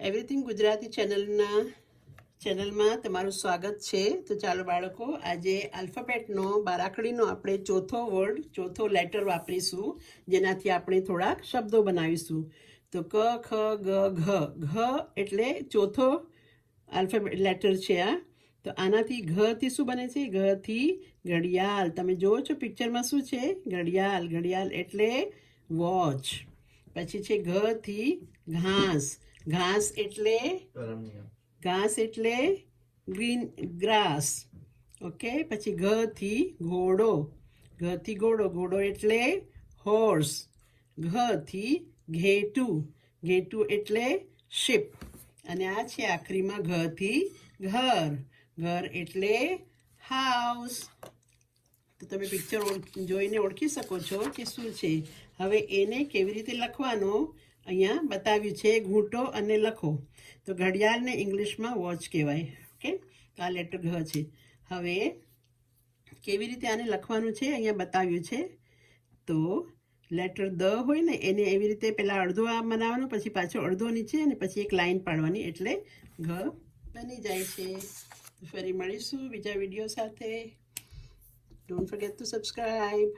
Everything Gujarati ચેનલના ચેનલમાં તમારું સ્વાગત છે. તો ચાલો બાળકો, આજે આલ્ફાબેટનો બારાખડીનો આપણે ચોથો વર્ડ ચોથો લેટર વાપરીશું, જેનાથી આપણે થોડાક શબ્દો બનાવીશું. તો ક, ખ, ગ, ઘ. ઘ એટલે ચોથો આલ્ફાબેટ લેટર છે આ. તો આનાથી ઘથી શું બને છે? ઘથી ઘડિયાળ. તમે જુઓ છો પિક્ચરમાં શું છે? ઘડિયાળ ઘડિયાળ એટલે વોચ પછી છે ઘથી ઘાસ. ઘાસ એટલે? ઘાસ એટલે ગ્રીન ગ્રાસ ઓકે પછી ઘથી ઘોડો. ઘથી ઘોડો. ઘોડો એટલે હોર્સ ઘથી ઘેટું. ઘેટું એટલે શિપ અને આ છે આખરીમાં ઘથી ઘર. ઘર એટલે હાઉસ તો તમે પિક્ચર જોઈને ઓળખી શકો છો કે શું છે. હવે એને કેવી રીતે લખવાનો? અહીંયા બતાવ્યું છે, ઘૂંટો અને લખો. તો ઘડિયાળને ઇંગ્લિશમાં વોચ કહેવાય. ઓકે? તો આ લેટર ઘ છે. હવે કેવી રીતે આને લખવાનું છે, અહીંયા બતાવ્યું છે. તો લેટર દ હોય ને, એને એવી રીતે પહેલાં અડધો આ બનાવવાનો, પછી પાછો અડધો નીચે અને પછી એક લાઈન પાડવાની. એટલે ઘ બની જાય છે. ફરી મળીશું બીજા વીડિયો સાથે. Don't forget two subscribe